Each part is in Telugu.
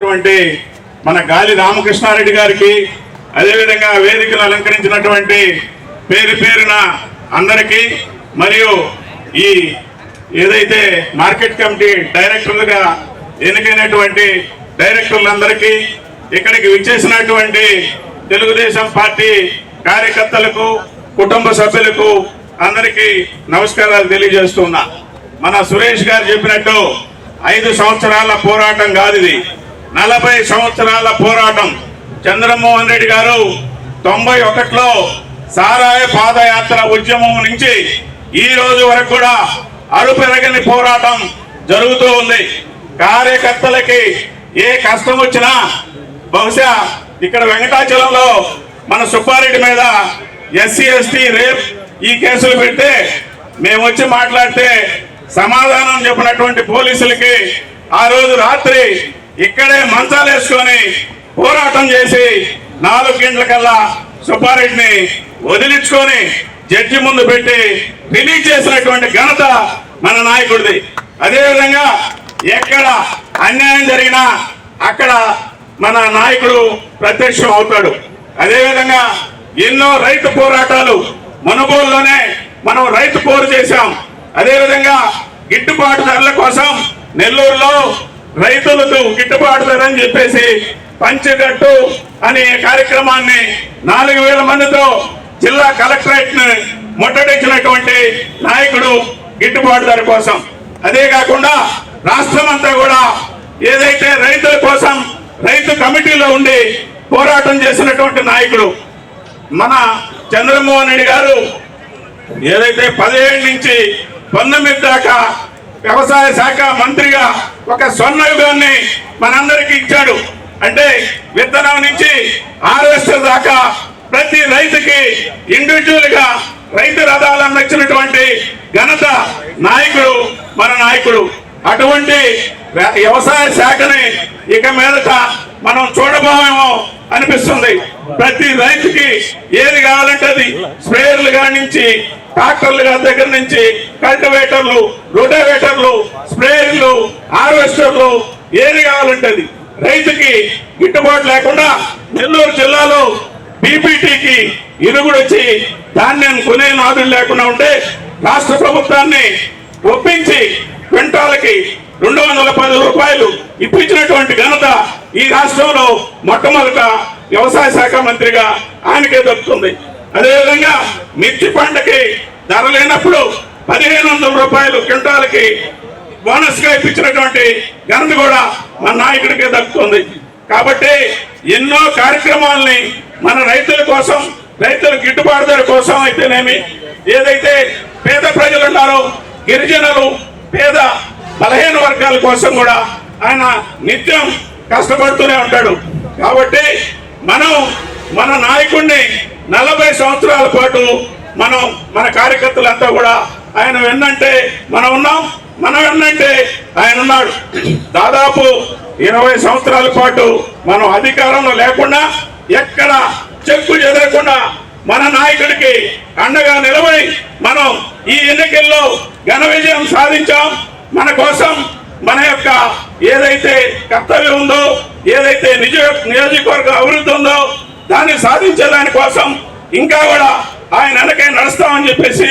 అటువంటి మన గాలి రామకృష్ణారెడ్డి గారికి అదేవిధంగా వేదికను అలంకరించినటువంటి పేరు పేరున అందరికీ మరియు ఈ ఏదైతే మార్కెట్ కమిటీ డైరెక్టర్లుగా ఎన్నికైనటువంటి డైరెక్టర్లందరికీ ఇక్కడికి విచ్చేసినటువంటి తెలుగుదేశం పార్టీ కార్యకర్తలకు కుటుంబ సభ్యులకు అందరికీ నమస్కారాలు తెలియజేస్తున్నా. మన సురేష్ గారు చెప్పినట్టు ఐదు సంవత్సరాల పోరాటం కాదు ఇది. నలభై సంవత్సరాల పోరాటం. చంద్రమోహన్ రెడ్డి గారు తొంభై ఒకటిలో సారాయ పాదయాత్ర ఉద్యమం నుంచి ఈ రోజు వరకు కూడా అరుపెరగని పోరాటం జరుగుతూ ఉంది. కార్యకర్తలకి ఏ కష్టం వచ్చినా బహుశా ఇక్కడ వెంకటాచలంలో మన సుబ్బారెడ్డి మీద ఎస్సీ ఎస్టీ రేప్ ఈ కేసులు పెడితే మేము వచ్చి మాట్లాడితే సమాధానం చెప్పినటువంటి పోలీసులకి ఆ రోజు రాత్రి ఇక్కడే మంచాలు వేసుకొని పోరాటం చేసి నాలుగు గంటలకల్లా సుబ్బారెడ్డిని వదిలించుకొని జడ్జి ముందు పెట్టి రిలీజ్ చేసినటువంటి ఘనత మన నాయకుడిది. అదేవిధంగా ఎక్కడ అన్యాయం జరిగినా అక్కడ మన నాయకుడు ప్రత్యక్షం అవుతాడు. అదేవిధంగా ఎన్నో రైతు పోరాటాలు మనుగోలులోనే మనం రైతు పోరు చేశాం. అదేవిధంగా గిట్టుబాటు ధరల కోసం నెల్లూరులో రైతులకు గిట్టుబాటు ధర అని చెప్పేసి పంచగట్టు అనే కార్యక్రమాన్ని నాలుగు వేల మందితో జిల్లా కలెక్టరేట్ను ముట్టడించినటువంటి నాయకుడు గిట్టుబాటు ధర కోసం. అదే కాకుండా రాష్ట్రం అంతా కూడా ఏదైతే రైతుల కోసం రైతు కమిటీలో ఉండి పోరాటం చేసినటువంటి నాయకుడు మన చంద్రమోహన్ రెడ్డి గారు ఏదైతే పదిహేడు నుంచి పంతొమ్మిది దాకా వ్యవసాయ శాఖ మంత్రిగా ఒక స్వర్ణ యుగాన్ని మనందరికీ ఇచ్చాడు. అంటే విత్తనం నుంచి హార్వెస్టర్ దాకా ప్రతి రైతుకి ఇండివిజువల్గా రైతు రథాలను ఇచ్చినటువంటి ఘనత నాయకుడు మన నాయకుడు. అటువంటి వ్య- వ్యవసాయ శాఖని ఇక మీదట మనం చూడబోమేమో అనిపిస్తుంది. ప్రతి రైతుకి ఏది కావాలంటే అది స్ప్రేయర్లు కానించి ట్రాక్టర్లు దగ్గర నుంచి కల్టివేటర్లు రొటావేటర్లు స్ప్రేయర్లు హార్వెస్టర్లు ఏది కావాలంటే అది. రైతుకి గిట్టుబాటు లేకుండా నెల్లూరు జిల్లాలో బీపీటీకి ఇరుగుడు వచ్చి ధాన్యం కొనే నాదులు లేకుండా ఉంటే రాష్ట్ర ప్రభుత్వాన్ని ఒప్పించి క్వింటాలకి రెండు వందల పది రూపాయలు ఇప్పించినటువంటి ఘనత ఈ రాష్ట్రంలో మొట్టమొదట వ్యవసాయ శాఖ మంత్రిగా ఆయనకే దక్కుతుంది. అదేవిధంగా మిర్చి పంటకి ధర లేనప్పుడు పదిహేను వందల రూపాయలు క్వింటాలకి బోనస్గా ఇప్పించినటువంటి ఘనత కూడా మన నాయకుడికే దక్కుతుంది. కాబట్టి ఎన్నో కార్యక్రమాలని మన రైతుల కోసం రైతుల గిట్టుబాటు ధర కోసం అయితేనేమి ఏదైతే పేద ప్రజలు ఉన్నారో గిరిజనులు పేద బలహీన వర్గాల కోసం కూడా ఆయన నిత్యం కష్టపడుతూనే ఉంటాడు. కాబట్టి మనం మన నాయకుడిని నలభై సంవత్సరాల పాటు మనం మన కార్యకర్తలంతా కూడా ఆయన వెన్నంటే మనం ఉన్నాం మనం వెన్నంటే ఆయన ఉన్నాడు. దాదాపు ఇరవై సంవత్సరాల పాటు మనం అధికారంలో లేకుండా ఎక్కడ చెక్కు చెదరకుండా మన నాయకుడికి అండగా నిలబడి మనం ఈ ఎన్నికల్లో ఘన విజయం సాధించాం. మన కోసం మన యొక్క ఏదైతే కర్తవ్యం ఉందో ఏదైతే నిజ నియోజకవర్గ అభివృద్ధి ఉందో దాన్ని సాధించే దానికోసం ఇంకా కూడా ఆయన వెనకే నడుస్తామని చెప్పేసి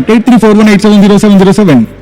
at 834187070